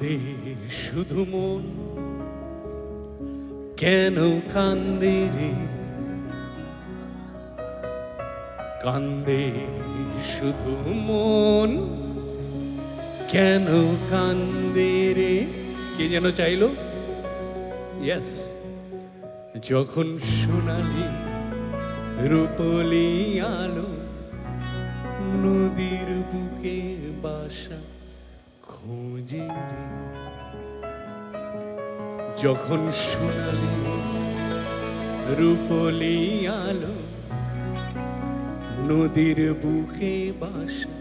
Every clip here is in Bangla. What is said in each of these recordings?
কান্দে শুধু মন। কেন কান্দে রে? কান্দে শুধু মন। কেন কান্দে রে? কে যেন চাইলো? ইয়েস যখন সোনালি রূপলি আলো, নদীর বুকে বাসা খোঁজে যখন শুনালি রূপলি আলো নদীর বুকে বাসা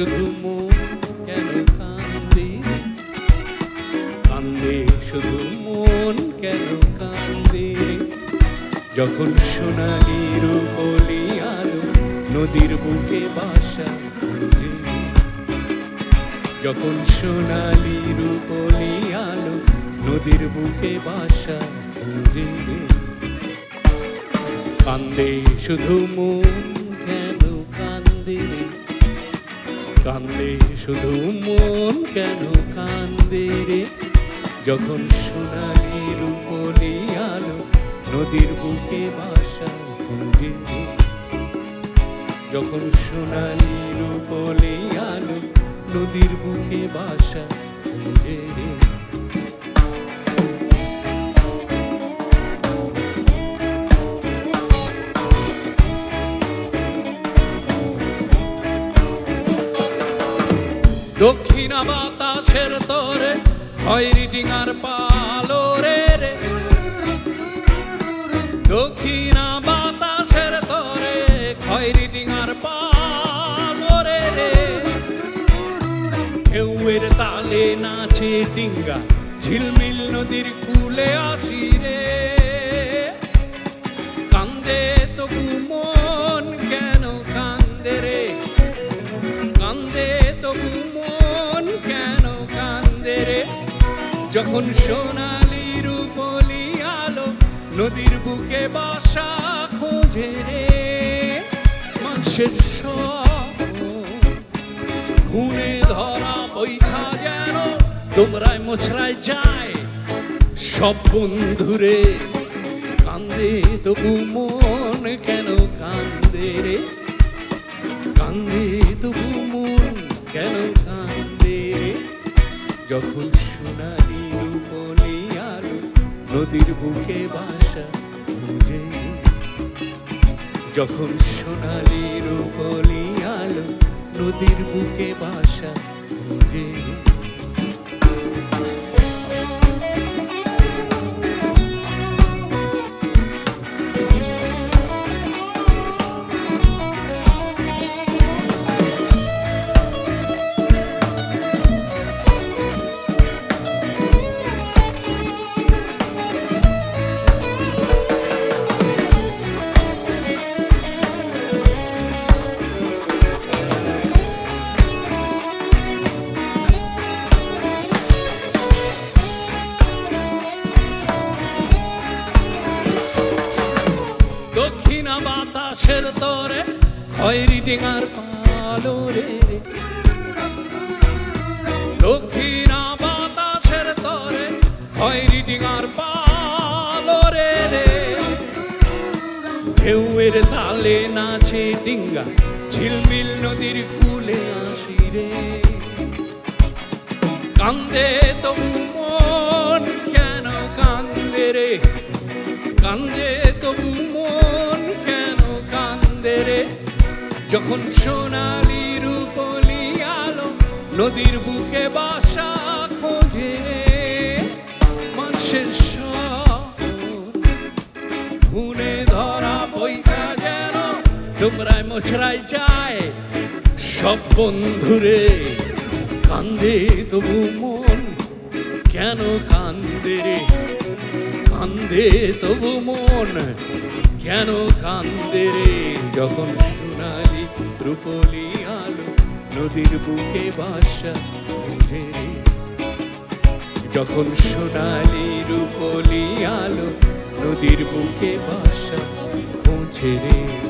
শুধু মন কেন কান্দে শুধু মন কেন কান্দে যখন সোনালি রূপলি আলো নদীর বুকে বাসা খুঁজে। যখন সোনালি রূপলি আলো নদীর বুকে বাসা খুঁজে। কান্দে শুধু মন কেন কান্দে, শুধু মন কেন কান্দে রে? যখন সোনালি রূপলি আলো, নদীর বুকে বাসা খুঁজে যখন সোনালি রূপলি আলো, নদীর বুকে বাসা খুঁজে রে দক্ষিণা বাতাসের তোরে খয়রি ডিঙার পালো রে। রে দক্ষিণা বাতাসের তোরে খয়রি ডিঙার পালো রে রে। ঢেউয়ের তালে নাচে ডিঙ্গা, ঝিলমিল নদীর কুলে আসি। যখন সোনালি রূপলি আলো নদীর বুকে বাসা খোঁজে রে, মানুষের খুনে ধরা বৈঠা যেন তোমরায় মোছরায় যায়। সব বন্ধুরে কান্দে, তবু মন কেন কান্দে রে? কান্দে যখন সোনালি রূপলি আর নদীর বুকে বাসা খুঁজে, যখন সোনালি রূপলি আলো নদীর বুকে বাসা খুঁজে। খয়রি ডিঙার পালো রে। দক্ষিণা বাতাসের তরে খয়রি ডিঙার পালো রে রে। ঢেউয়ের তালে নাচে ডিঙ্গা ঝিলমিল নদীর কুলে আসি রে। কান্দে তবু মন কেন কান্দে রে? কান্দে তবু মন যখন সোনালি রূপলি আলো নদীর বুকে বাসা খোঁজে রে, মানুষের খুনে ধরা বইটা যেন তোমরায় মোছরায় যায়। সব বন্ধুরে কান্দে তবু মন, কেন কান্দে রে? কান্দে তবু মন কেন কান্দে রে? যখন সোনালি রূপলি আলো নদীর বুকে বাসা বুঝে রে। যখন সোনালি রূপলি আলো নদীর বুকে বাসা খোঁজে রে।